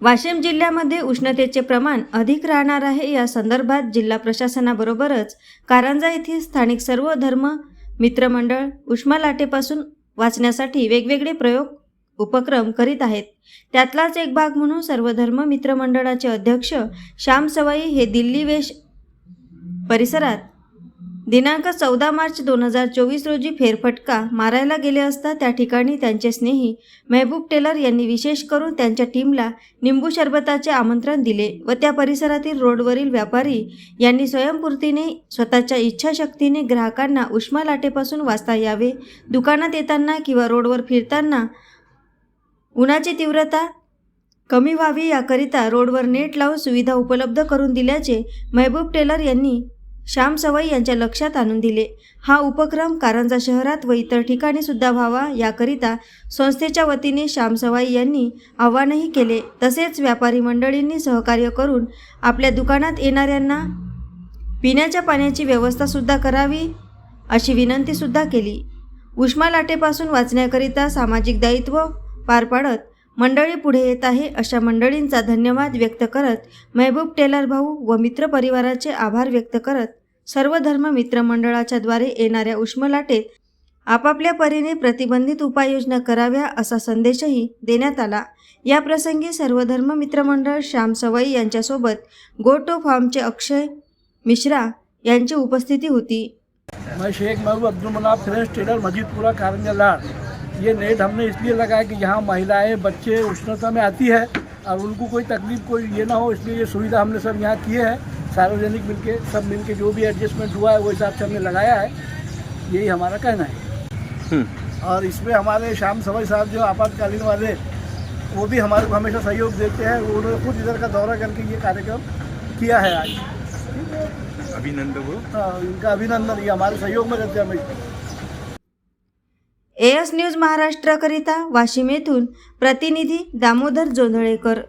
वाशिम जिल्ह्यामध्ये उष्णतेचे प्रमाण अधिक राहणार आहे. या संदर्भात जिल्हा प्रशासनाबरोबरच कारंजा येथील स्थानिक सर्व धर्म मित्रमंडळ उष्मा लाटेपासून वाचण्यासाठी वेगवेगळे प्रयोग उपक्रम करीत आहेत. त्यातलाच एक भाग म्हणून सर्व धर्म मित्रमंडळाचे अध्यक्ष श्याम सवाई हे दिल्ली वेश परिसरात दिनांक चौदा मार्च दोन हजार चोवीस रोजी फेरफटका मारायला गेले असता त्या ठिकाणी त्यांचे स्नेही मेहबूब टेलर यांनी विशेष करून त्यांच्या टीमला निंबू शरबताचे आमंत्रण दिले व त्या परिसरातील रोडवरील व्यापारी यांनी स्वयंपूर्तीने स्वतःच्या इच्छाशक्तीने ग्राहकांना उष्मा लाटेपासून वाचता यावे दुकानात येताना किंवा रोडवर फिरताना उन्हाची तीव्रता कमी व्हावी याकरिता रोडवर नेट लावून सुविधा उपलब्ध करून दिल्याचे महबूब टेलर यांनी श्याम सवाई यांच्या लक्षात आणून दिले. हा उपक्रम कारंजा शहरात व इतर ठिकाणी सुद्धा व्हावा याकरिता संस्थेच्या वतीने श्याम सवाई यांनी आवाहनही केले. तसेच व्यापारी मंडळींनी सहकार्य करून आपल्या दुकानात येणाऱ्यांना पिण्याच्या पाण्याची व्यवस्थासुद्धा करावी अशी विनंतीसुद्धा केली. उष्मा लाटेपासून वाचण्याकरिता सामाजिक दायित्व पार पाडत मंडळी पुढे येत आहे अशा मंडळींचा धन्यवाद व्यक्त करत महबूब टेलर भाऊ व मित्र परिवाराचे आभार व्यक्त करत सर्व धर्म मित्रमंडळाच्या द्वारे येणाऱ्या उष्मलाटेत आपापल्या परीने प्रतिबंधित उपाययोजना कराव्या असा संदेशही देण्यात आला. या प्रसंगी सर्व धर्म मित्रमंडळ श्याम सवाई यांच्यासोबत गोटो फार्मचे अक्षय मिश्रा यांची उपस्थिती होती. मैं शेख महबूब अब्दुल मनाफ फ्रेश ट्रेडर मजीदपुरा कारंजा लाड ये नेट हमने इसलिए लगाया कि यहाँ महिलाएं बच्चे उष्णता में आती है और उनको कोई तकलीफ कोई ये ना हो इसलिए ये सुविधा हमने सब यहाँ किए हैं। सार्वजनिक मिलके सब मिलके जो भी एडजस्टमेंट हुआ है वो हिसाब से हमने लगाया है। यही हमारा कहना है। और इसमें हमारे श्याम सवाई साहब जो आपातकालीन वाले वो भी हमारे को हमेशा सहयोग देते हैं। उन्होंने खुद इधर का दौरा करके ये कार्यक्रम किया है आज। अभिनंदन हो। हाँ, इनका अभिनंदन ये हमारे सहयोग में रहते हैं हमेशा एएस न्यूज महाराष्ट्राकरिता वाशिम येथून प्रतिनिधी दामोदर जोंधळेकर.